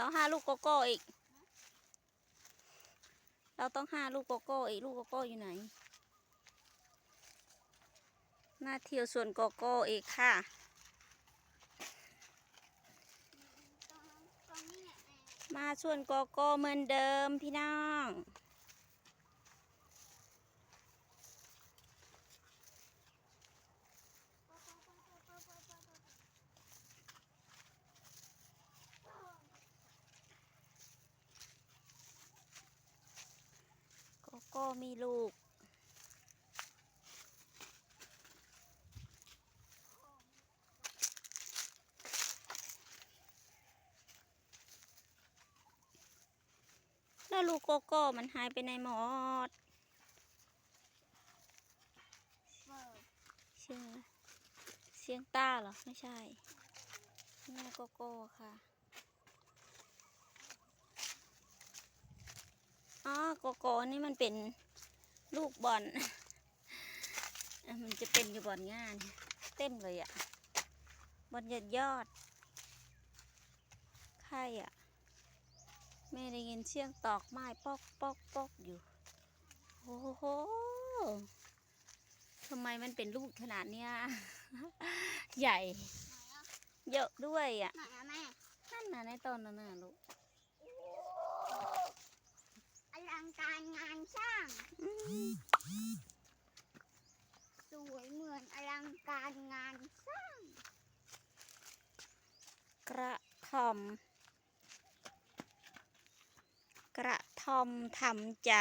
เราห้าลูกโกโก้อีก เราต้องห้าลูกโกโก้อีกลูกโกโก้อยู่ไหน หน้าเที่ยวสวนโกโก้อีกค่ะตรงตรงนี้แหละแม่มาสวนโกโก้เหมือนเดิมพี่น้อง โกโก้มีลูก แล้วลูกโกโก้มันหายไปในหมอดเบิร์ดเชียงอะไรเชียงต้าเหรอ ไม่ใช่แม่โกโก้ค่ะ อ๋อโกโก้นี่มันเป็นลูกบอลอะมันจะเป็นอยู่บอลงาน เต็มเลยอะ่ะ บอลยอดยอดใครอะ่ะ แม่ได้ยินเสียงตอกไม้ปอกปอกปอกอยู่ โอ้โหทำไมมันเป็นลูกขนาดเนี้ย ใหญ่ไหนอะเยอะด้วยอะไหนอะแม่นั่นน่ะในต้นนั่นน่ะลูก อลังการงานสร้าง อืม สวยเห การงานสร้าง กระทอม กระทอมทำใจ